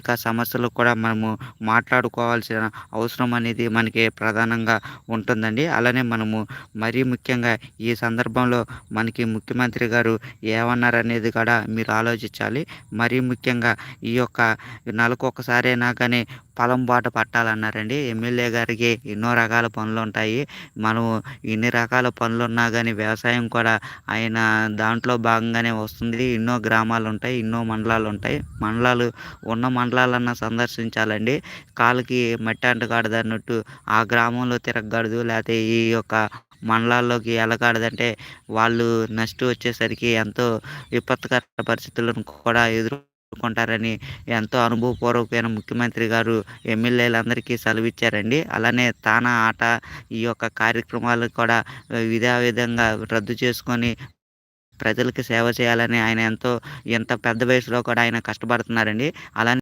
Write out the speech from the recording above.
ఇంకా సమస్యలు కూడా మనము మాట్లాడుకోవాల్సిన అవసరం అనేది మనకి ప్రధానంగా ఉంటుందండి. అలానే మనము మరీ ముఖ్యంగా ఈ సందర్భంలో మనకి ముఖ్యమంత్రి గారు ఏమన్నారనేది కూడా మీరు ఆలోచించాలి. మరీ ముఖ్యంగా ఈ యొక్క నెలకు ఒకసారైనా కానీ పొలం బాట పట్టాలన్నారండి. ఎమ్మెల్యే గారికి ఎన్నో రకాల పనులు ఉంటాయి. మనం ఇన్ని రకాల పనులు ఉన్నా కానీ వ్యవసాయం కూడా ఆయన దాంట్లో భాగంగానే వస్తుంది. ఎన్నో గ్రామాలు ఉంటాయి ఎన్నో మండలాలు ఉంటాయి. మండలాలు ఉన్న మండలాలన్నా సందర్శించాలండి. కాలుకి మట్టి అంటకాడదు అన్నట్టు ఆ గ్రామంలో తిరగకూడదు లేకపోతే ఈ యొక్క మండలాల్లోకి వెళ్ళకూడదంటే వాళ్ళు నష్టం వచ్చేసరికి ఎంతో విపత్కర పరిస్థితులను కూడా కొంటారని ఎంతో అనుభవపూర్వకమైన ముఖ్యమంత్రి గారు ఎమ్మెల్యేలందరికీ సెలవిచ్చారండి. అలానే తానా ఆట ఈ యొక్క కార్యక్రమాలు కూడా ఇదే విధంగా రద్దు చేసుకొని ప్రజలకి సేవ చేయాలని ఆయన ఎంతో ఎంత పెద్ద వయసులో కూడా ఆయన కష్టపడుతున్నారండి. అలానే